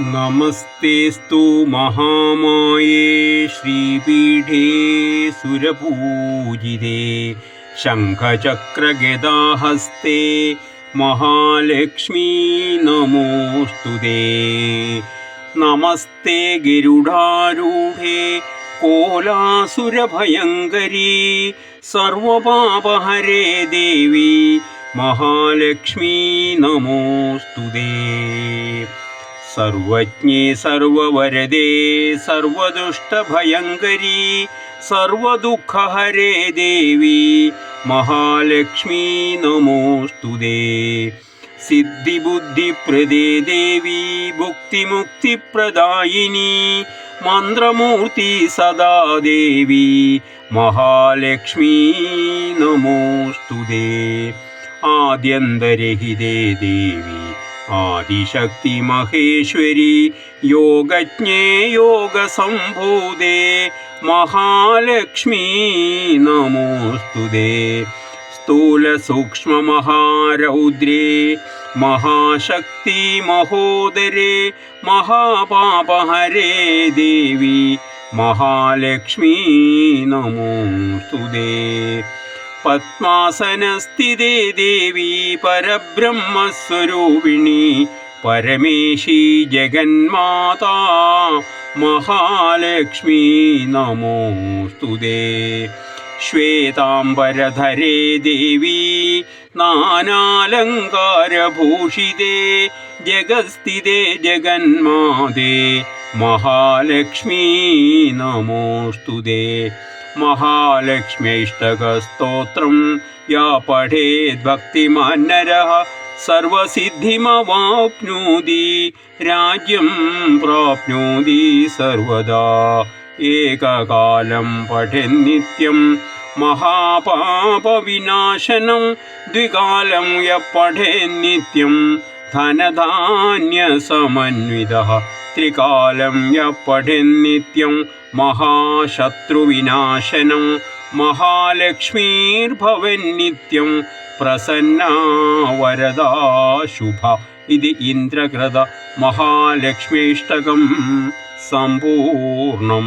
नमस्तेऽस्तु महामाये श्रीपीठे सुरपूजिते शङ्खचक्रगदाहस्ते महालक्ष्मी नमोऽस्तु ते। नमस्ते गिरुडारूहे कोलासुरभयङ्करे सर्वपापहरे देवी महालक्ष्मी नमोऽस्तु दे सर्वज्ञे सर्ववरदे सर्वदुष्टभयङ्करी सर्वदुःखहरे देवी महालक्ष्मी नमोऽस्तु दे। सिद्धिबुद्धिप्रदे देवी भुक्तिमुक्तिप्रदायिनी मन्द्रमूर्ति सदा देवी महालक्ष्मी नमोऽस्तु दे। आद्यन्तरे हि दे देवि। ആദിശക്തി മഹേശ്വരി യോഗജ്ഞേ യോഗസംഭൂതേ മഹാലക്ഷ്മീ നമോസ്തുതേ. സ്ഥൂലസൂക്ഷ്മമഹാരൗദ്രേ മഹാശക്തി മഹോദരേ മഹാപാപഹരേ ദേവി മഹാലക്ഷ്മീ നമോസ്തു പത്മാസനസ്ഥിതേ ദേവി പരബ്രഹ്മസ്വരൂപിണി. പരമേശി ജഗന്മാതാ മഹാലക്ഷ്മി നമോസ്തുതേ ശ്വേതാംബരധരേ ദേവി നാനാലങ്കാരഭൂഷിതേ ജഗസ്ഥിതേ ജഗന്മാതേ മഹാലക്ഷ്മീ നമോസ്തുതേ महालक्ष्म्यैष्टकस्तोत्रं या पठेद्भक्तिमान्नरः सर्वसिद्धिमवाप्नोति राज्यं प्राप्नोति सर्वदा एककालं पठेन्नित्यं महापापविनाशनं द्विकालं यः पठेन्नित्यं ധനധാന്യസമന്വിത. ത്രികാലം യ പഠിന്നിത്യം മഹാശത്രുവിനാശനം. മഹാലക്ഷ്മീർഭവന്നിത്യം പ്രസന്ന വരദാ ശുഭ ഇത് ഇന്ദ്രകൃത മഹാലക്ഷ്മീഷ്ടകം സമ്പൂർണം.